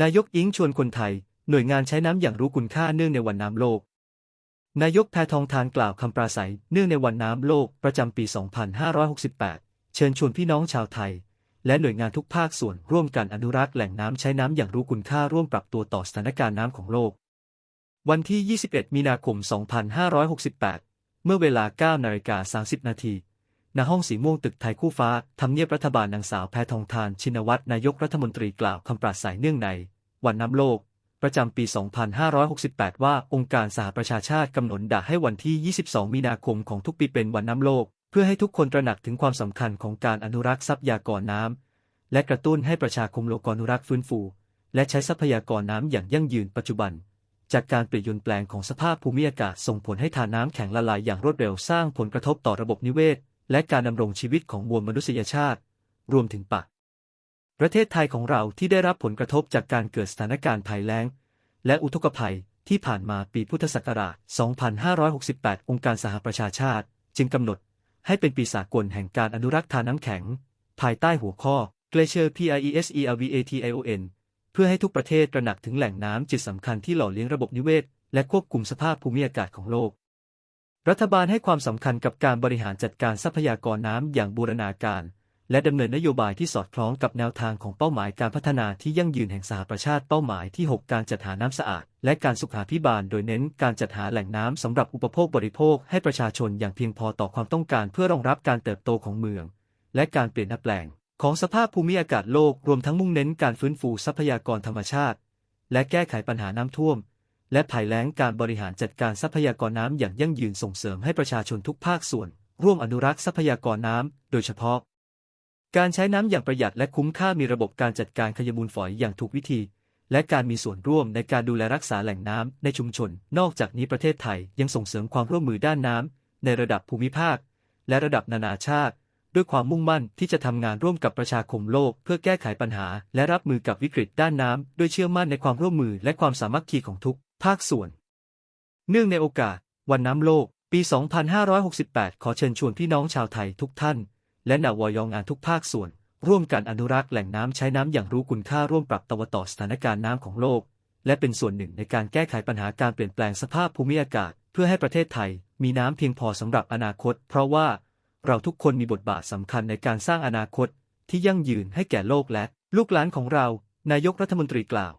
นายกอิงชวนคนไทย หน่วยงานใช้น้ำอย่างรู้คุณค่าเนื่องในวันน้ำโลก นายกแพทองทานกล่าวคำปราศัยเนื่องในวันน้ำโลกประจำปี 2568 เชิญชวนพี่น้องชาวไทย และหน่วยงานทุกภาคส่วนร่วมกันอนุรักษ์แหล่งน้ำใช้น้ำอย่างรู้คุณค่าร่วมปรับตัวต่อสถานการณ์น้ำของโลก วันที่ 21 มีนาคม 2568 เมื่อเวลา 9นาฬิกา30 นาที ณห้องสีม่วงตึกไทยคู่ฟ้าทำเนียบรัฐบาลนางสาวแพทองทานชินวัตรนายกรัฐมนตรีกล่าวคำปราศัยเนื่องใน วันน้ำโลก ประจำปี 2568 ว่าองค์การสหประชาชาติกำหนดดาให้วันที่ 22 มีนาคมของทุกปีเป็นวันน้ำโลก เพื่อให้ทุกคนตระหนักถึงความสำคัญของการอนุรักษ์ทรัพยากรน้ำและกระตุ้นให้ประชาคมโลกอนุรักษ์ฟื้นฟู และใช้ทรัพยากรน้ำอย่างยั่งยืนปัจจุบันจากการเปลี่ยนแปลงของสภาพภูมิอากาศส่งผลให้ทานน้ำแข็งละลายอย่างรวดเร็วสร้างผลกระทบต่อระบบนิเวศ และการดำรงชีวิตของมวลมนุษยชาติ รวมถึงปะประเทศไทยของเราที่ได้รับผลกระทบจากการเกิดสถานการณ์ภัยแล้ง และอุทกภัยที่ผ่านมาปีพุทธศักราช 2568 องค์การสหประชาชาติ จึงกำหนดให้เป็นปีสากลแห่งการอนุรักษ์ทานน้ำแข็ง ภายใต้หัวข้อ Glacier PIESERVATION เพื่อให้ทุกประเทศตระหนักถึงแหล่งน้ำจิตสำคัญที่หล่อเลี้ยงระบบนิเวศ และควบคุมสภาพภูมิอากาศของโลก รัฐบาลให้ความสำคัญกับการบริหารจัดการทรัพยากรน้ำอย่างบูรณาการ และดำเนินนโยบายที่สอดคล้องกับแนวทางของเป้าหมายการพัฒนาที่ยั่งยืนแห่งสหประชาติเป้าหมายที่ 6 การจัดหาน้ำสะอาด และการสุขาภิบาล โดยเน้นการจัดหาแหล่งน้ำสำหรับอุปโภคบริโภคให้ประชาชนอย่างเพียงพอต่อความต้องการเพื่อรองรับการเติบโตของเมือง และการเปลี่ยนแปลง ของสภาพภูมิอากาศโลกรวมทั้งมุ่งเน้นการฟื้นฟูทรัพยากรธรรมชาติ และแก้ไขปัญหาน้ำท่วม และภัยแล้งการบริหารจัดการทรัพยากรน้ำอย่างยั่งยืนส่งเสริมให้ประชาชนทุกภาคส่วน ร่วมอนุรักษ์ทรัพยากรน้ำ โดยเฉพาะ การใช้น้ำอย่างประหยัดและคุ้มค่ามีระบบการจัดการขยะมูลฝอยอย่างถูกวิธี และการมีส่วนร่วมในการดูแลรักษาแหล่งน้ำในชุมชน นอกจากนี้ประเทศไทยยังส่งเสริมความร่วมมือด้านน้ำในระดับภูมิภาค และระดับนานาชาติ ด้วยความมุ่งมั่นที่จะทำงานร่วมกับประชาคมโลก เพื่อแก้ไขปัญหา และรับมือกับวิกฤตด้านน้ำด้วยเชื่อมั่นในความร่วมมือและความสามัคคีของทุก ภาคส่วน เนื่องในโอกาส วันน้ำโลก ปี 2568 ขอเชิญชวนพี่น้องชาวไทยทุกท่าน และนวยองานทุกภาคส่วน ร่วมกันอนุรักษ์แหล่งน้ำใช้น้ำอย่างรู้คุณค่าร่วมปรับตัวต่อสถานการณ์น้ำของโลก และเป็นส่วนหนึ่งในการแก้ไขปัญหาการเปลี่ยนแปลงสภาพภูมิอากาศ เพื่อให้ประเทศไทย มีน้ำเพียงพอสำหรับอนาคต เพราะว่าเราทุกคนมีบทบาทสำคัญในการสร้างอนาคตที่ยั่งยืนให้แก่โลกและ ลูกหลานของเรา นายกรัฐมนตรีกล่าว